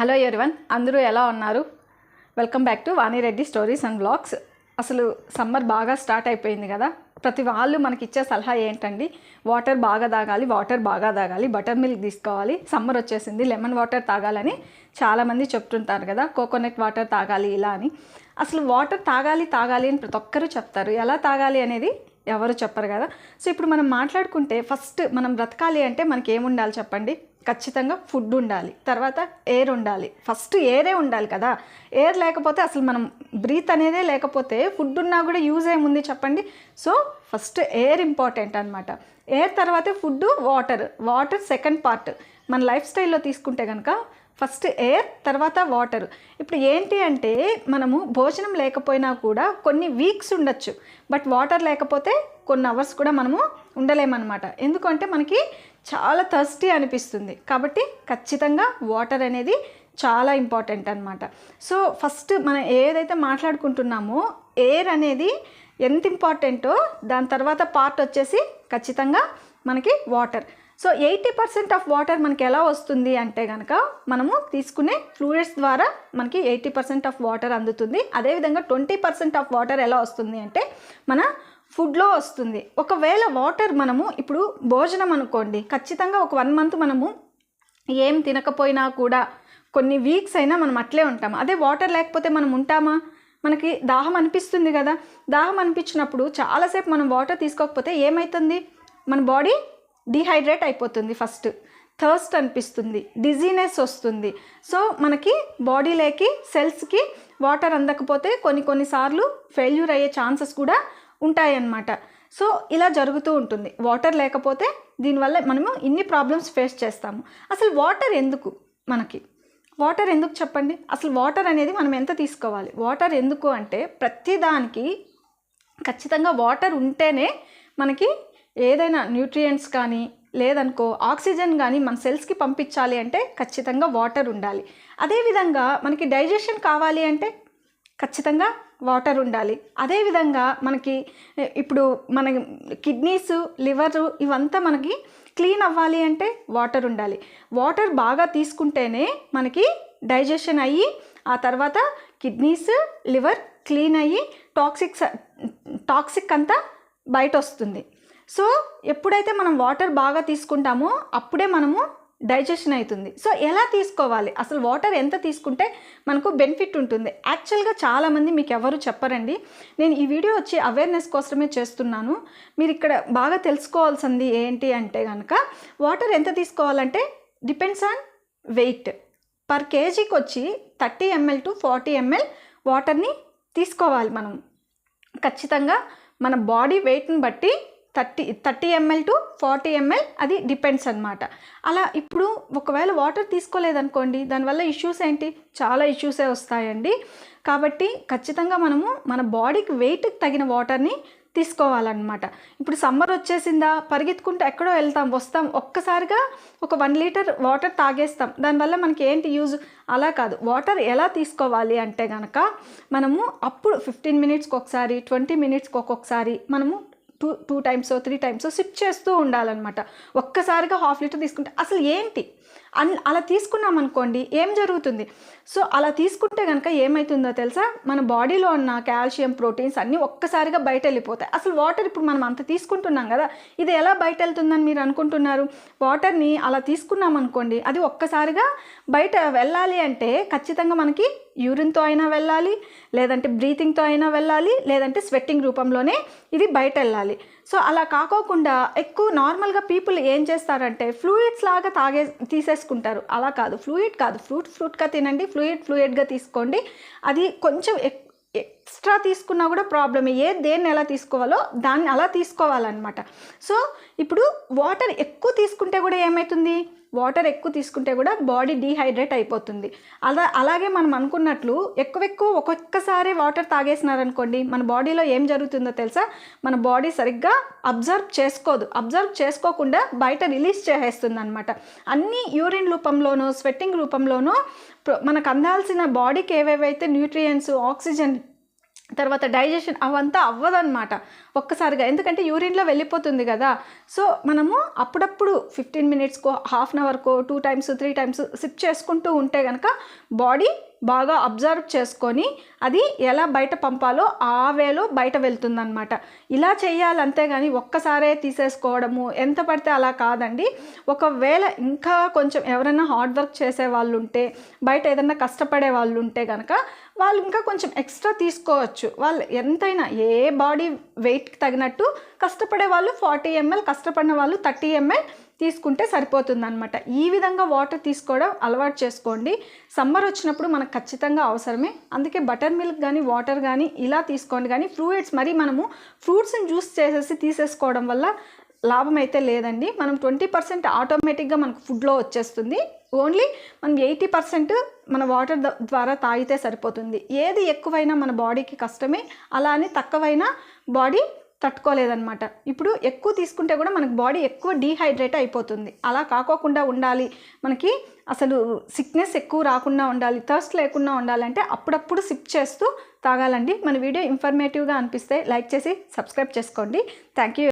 Hello everyone అందరూ ఎలా ఉన్నారు? Welcome back to Vani Reddy stories and blogs. అసలు సమ్మర్ బాగా స్టార్ట్ అయిపోయింది కదా? ప్రతి వాళ్ళు మనకి ఇచ్చే సలహా ఏంటండి? వాటర్ బాగా తాగాలి వాటర్ బాగా తాగాలి బటర్ మిల్క్ తీసుకోవాలి సమ్మర్ వచ్చేసింది లెమన్ వాటర్ తాగాలని చాలామంది చెప్తుంటారు కదా కోకోనట్ వాటర్ తాగాలి ఇలా అని. అసలు వాటర్ తాగాలి తాగాలి అని ప్రతి ఒక్కరూ చెప్తారు. ఎలా తాగాలి అనేది ఎవరు చెప్పరు కదా? సో ఇప్పుడు మనం మాట్లాడుకుంటే ఫస్ట్ మనం బ్రతకాలి అంటే మనకి ఏముండాలి చెప్పండి? ఖచ్చితంగా ఫుడ్ ఉండాలి. తర్వాత ఎయిర్ ఉండాలి. ఫస్ట్ ఎయిరే ఉండాలి కదా. ఎయిర్ లేకపోతే అసలు మనం బ్రీత్ అనేదే లేకపోతే ఫుడ్ ఉన్నా కూడా యూజ్ ఏముంది చెప్పండి? సో ఫస్ట్ ఎయిర్ ఇంపార్టెంట్ అనమాట ఎయిర్ తర్వాతే food water water second part మన లైఫ్ స్టైల్లో తీసుకుంటే కనుక ఫస్ట్ ఎయిర్ తర్వాత వాటర్ ఇప్పుడు ఏంటి అంటే మనము భోజనం లేకపోయినా కూడా కొన్ని వీక్స్ ఉండొచ్చు. బట్ వాటర్ లేకపోతే కొన్ని అవర్స్ కూడా మనము ఉండలేమన్నమాట. ఎందుకంటే మనకి చాలా థర్స్టీ అనిపిస్తుంది. కాబట్టి ఖచ్చితంగా వాటర్ అనేది చాలా ఇంపార్టెంట్ అనమాట సో ఫస్ట్ మనం ఏదైతే మాట్లాడుకుంటున్నామో ఎయిర్ అనేది ఎంత ఇంపార్టెంటో దాని తర్వాత పార్ట్ వచ్చేసి ఖచ్చితంగా మనకి water. So eighty percent of water మనకి ఎలా వస్తుంది అంటే కనుక మనము తీసుకునే ఫ్లూయిడ్స్ ద్వారా మనకి ఎయిటీ పర్సెంట్ ఆఫ్ వాటర్ అందుతుంది. అదేవిధంగా ట్వంటీ పర్సెంట్ ఆఫ్ వాటర్ ఎలా వస్తుంది అంటే మన ఫుడ్లో వస్తుంది. ఒకవేళ వాటర్ మనము ఇప్పుడు భోజనం అనుకోండి ఖచ్చితంగా ఒక వన్ మంత్ మనము ఏం తినకపోయినా కూడా కొన్ని వీక్స్ అయినా మనం అట్లే ఉంటాం అదే వాటర్ లేకపోతే మనం ఉంటామా? మనకి దాహం అనిపిస్తుంది కదా. దాహం అనిపించినప్పుడు చాలాసేపు మనం వాటర్ తీసుకోకపోతే ఏమవుతుంది మన బాడీ డిహైడ్రేట్ అయిపోతుంది ఫస్ట్. థర్స్ట్ అనిపిస్తుంది డిజీనెస్ వస్తుంది. సో మనకి బాడీలోకి సెల్స్కి వాటర్ అందకపోతే కొన్ని కొన్నిసార్లు ఫెయిల్యూర్ అయ్యే ఛాన్సెస్ కూడా ఉంటాయన్నమాట. సో ఇలా జరుగుతూ ఉంటుంది. వాటర్ లేకపోతే దీనివల్ల మనము ఇన్ని ప్రాబ్లమ్స్ ఫేస్ చేస్తాము. అసలు వాటర్ ఎందుకు మనకి? వాటర్ ఎందుకు చెప్పండి? అసలు వాటర్ అనేది మనం ఎంత తీసుకోవాలి? వాటర్ ఎందుకు అంటే ప్రతిదానికి ఖచ్చితంగా వాటర్ ఉంటేనే మనకి ఏదైనా న్యూట్రియంట్స్ కానీ లేదనుకో ఆక్సిజన్ కానీ మన సెల్స్కి పంపించాలి అంటే ఖచ్చితంగా వాటర్ ఉండాలి. అదేవిధంగా మనకి డైజెషన్ కావాలి అంటే ఖచ్చితంగా వాటర్ ఉండాలి. అదేవిధంగా మనకి ఇప్పుడు మన కిడ్నీస్ లివర్ ఇవంతా మనకి క్లీన్ అవ్వాలి అంటే వాటర్ ఉండాలి. వాటర్ బాగా తీసుకుంటేనే మనకి డైజెషన్ అయ్యి ఆ తర్వాత కిడ్నీస్ లివర్ క్లీన్ అయ్యి టాక్సిక్స్ టాక్సిక్ అంతా బయట వస్తుంది సో ఎప్పుడైతే మనం వాటర్ బాగా తీసుకుంటామో అప్పుడే మనము డైజెషన్ అవుతుంది. సో ఎలా తీసుకోవాలి? అసలు వాటర్ ఎంత తీసుకుంటే మనకు బెనిఫిట్ ఉంటుంది? యాక్చువల్గా చాలామంది మీకు ఎవరు చెప్పరండి. నేను ఈ వీడియో వచ్చి అవేర్నెస్ కోసమే చేస్తున్నాను. మీరు ఇక్కడ బాగా తెలుసుకోవాల్సింది ఏంటి అంటే కనుక వాటర్ ఎంత తీసుకోవాలంటే డిపెండ్స్ ఆన్ వెయిట్. పర్ కేజీకి వచ్చి thirty ML to forty ML వాటర్ని తీసుకోవాలి మనం. ఖచ్చితంగా మన బాడీ వెయిట్ని బట్టి thirty thirty ML to forty ML అది డిపెండ్స్ అనమాట అలా ఇప్పుడు ఒకవేళ వాటర్ తీసుకోలేదనుకోండి దానివల్ల ఇష్యూస్ ఏంటి? చాలా ఇష్యూసే వస్తాయండి. కాబట్టి ఖచ్చితంగా మనము మన బాడీకి వెయిట్కి తగిన వాటర్ని తీసుకోవాలన్నమాట. ఇప్పుడు సమ్మర్ వచ్చేసిందా పరిగెత్తుకుంటూ ఎక్కడో వెళ్తాం వస్తాం ఒక్కసారిగా ఒక వన్ లీటర్ వాటర్ తాగేస్తాం. దానివల్ల మనకి ఏంటి యూజ్? అలా కాదు. వాటర్ ఎలా తీసుకోవాలి అంటే కనుక మనము అప్పుడు ఫిఫ్టీన్ మినిట్స్కి ఒకసారి ట్వంటీ మినిట్స్కి ఒక్కొక్కసారి మనము two two times three times sip చేస్తూ ఉండాలన్నమాట. ఒక్కసారిగా హాఫ్ లీటర్ తీసుకుంటే అసలు ఏంటి? అన్ అలా తీసుకున్నాం అనుకోండి ఏం జరుగుతుంది? సో అలా తీసుకుంటే కనుక ఏమవుతుందో తెలుసా? మన బాడీలో ఉన్న కాల్షియం ప్రోటీన్స్ అన్నీ ఒక్కసారిగా బయట వెళ్ళిపోతాయి అసలు వాటర్ ఇప్పుడు మనం అంత తీసుకుంటున్నాం కదా ఇది ఎలా బయట వెళ్తుందని మీరు అనుకుంటున్నారు? వాటర్ని అలా తీసుకున్నాం అనుకోండి అది ఒక్కసారిగా బయట వెళ్ళాలి అంటే ఖచ్చితంగా మనకి యూరిన్తో అయినా వెళ్ళాలి లేదంటే బ్రీతింగ్తో అయినా వెళ్ళాలి లేదంటే స్వెట్టింగ్ రూపంలోనే ఇది బయట వెళ్ళాలి సో అలా కాకోకుండా ఎక్కువ నార్మల్గా పీపుల్ ఏం చేస్తారంటే ఫ్లూయిడ్స్ లాగా తాగే తీసే తీసేసుకుంటారు అలా కాదు. ఫ్లూయిడ్ కాదు. ఫ్రూట్ ఫ్రూట్గా తినండి. ఫ్లూయిడ్ ఫ్లూయిడ్గా తీసుకోండి. అది కొంచెం ఎక్ ఎక్స్ట్రా తీసుకున్నా కూడా ప్రాబ్లమ్ ఏ దేన్ని ఎలా తీసుకోవాలో దాన్ని అలా తీసుకోవాలన్నమాట. సో ఇప్పుడు వాటర్ ఎక్కువ తీసుకుంటే కూడా ఏమవుతుంది వాటర్ ఎక్కువ తీసుకుంటే కూడా బాడీ డీహైడ్రేట్ అయిపోతుంది. అలా అలాగే మనం అనుకున్నట్లు ఎక్కువ ఎక్కువ ఒక్కొక్కసారి వాటర్ తాగేసినారనుకోండి మన బాడీలో ఏం జరుగుతుందో తెలుసా? మన బాడీ సరిగ్గా అబ్జర్వ్ చేసుకోదు. అబ్జర్వ్ చేసుకోకుండా బయట రిలీజ్ చేసేస్తుంది అనమాట అన్ని యూరిన్ రూపంలోనూ స్వెట్టింగ్ రూపంలోనూ మనకు అందాల్సిన బాడీకి ఏవేవైతే న్యూట్రియంట్స్ ఆక్సిజన్ తర్వాత డైజెషన్ అవంతా అవ్వదన్నమాట ఒక్కసారిగా. ఎందుకంటే యూరిన్లో వెళ్ళిపోతుంది కదా. సో మనము అప్పుడప్పుడు ఫిఫ్టీన్ మినిట్స్కో half an అవర్కో two times three times sip చేసుకుంటూ ఉంటే కనుక బాడీ బాగా అబ్జర్వ్ చేసుకొని అది ఎలా బయట పంపాలో ఆ వేలో బయట వెళ్తుందన్నమాట. ఇలా చేయాలి అంతేగాని ఒక్కసారే తీసేసుకోవడము ఎంత పడితే అలా కాదండి. ఒకవేళ ఇంకా కొంచెం ఎవరైనా హార్డ్ వర్క్ చేసే వాళ్ళు ఉంటే బయట ఏదైనా కష్టపడే వాళ్ళు ఉంటే కనుక వాళ్ళు ఇంకా కొంచెం ఎక్స్ట్రా తీసుకోవచ్చు. వాళ్ళు ఎంతైనా ఏ బాడీ వెయిట్కి తగినట్టు కష్టపడే వాళ్ళు ఫార్టీ ఎంఎల్ కష్టపడిన వాళ్ళు థర్టీ ఎంఎల్ తీసుకుంటే సరిపోతుంది అనమాట ఈ విధంగా వాటర్ తీసుకోవడం అలవాటు చేసుకోండి. సమ్మర్ వచ్చినప్పుడు మనకు ఖచ్చితంగా అవసరమే. అందుకే బటర్ మిల్క్ కానీ వాటర్ కానీ ఇలా తీసుకోండి. కానీ ఫ్రూట్స్ మరి మనము ఫ్రూట్స్ని జ్యూస్ చేసేసి తీసేసుకోవడం వల్ల లాభం అయితే లేదండి. మనం ట్వంటీ పర్సెంట్ ఆటోమేటిక్గా మనకు ఫుడ్లో వచ్చేస్తుంది. ఓన్లీ మనం ఎయిటీ పర్సెంట్ మన వాటర్ ద్వారా తాగితే సరిపోతుంది. ఏది ఎక్కువైనా మన బాడీకి కష్టమే. అలా అని తక్కువైనా బాడీ తట్టుకోలేదన్నమాట. ఇప్పుడు ఎక్కువ తీసుకుంటే కూడా మనకు బాడీ ఎక్కువ డీహైడ్రేట్ అయిపోతుంది. అలా కాకోకుండా ఉండాలి. మనకి అసలు సిక్నెస్ ఎక్కువ రాకుండా ఉండాలి. థర్స్ట్ లేకుండా ఉండాలంటే అప్పుడప్పుడు సిప్ చేస్తూ తాగాలండి. మన వీడియో ఇన్ఫర్మేటివ్గా అనిపిస్తే లైక్ చేసి సబ్స్క్రైబ్ చేసుకోండి. Thank you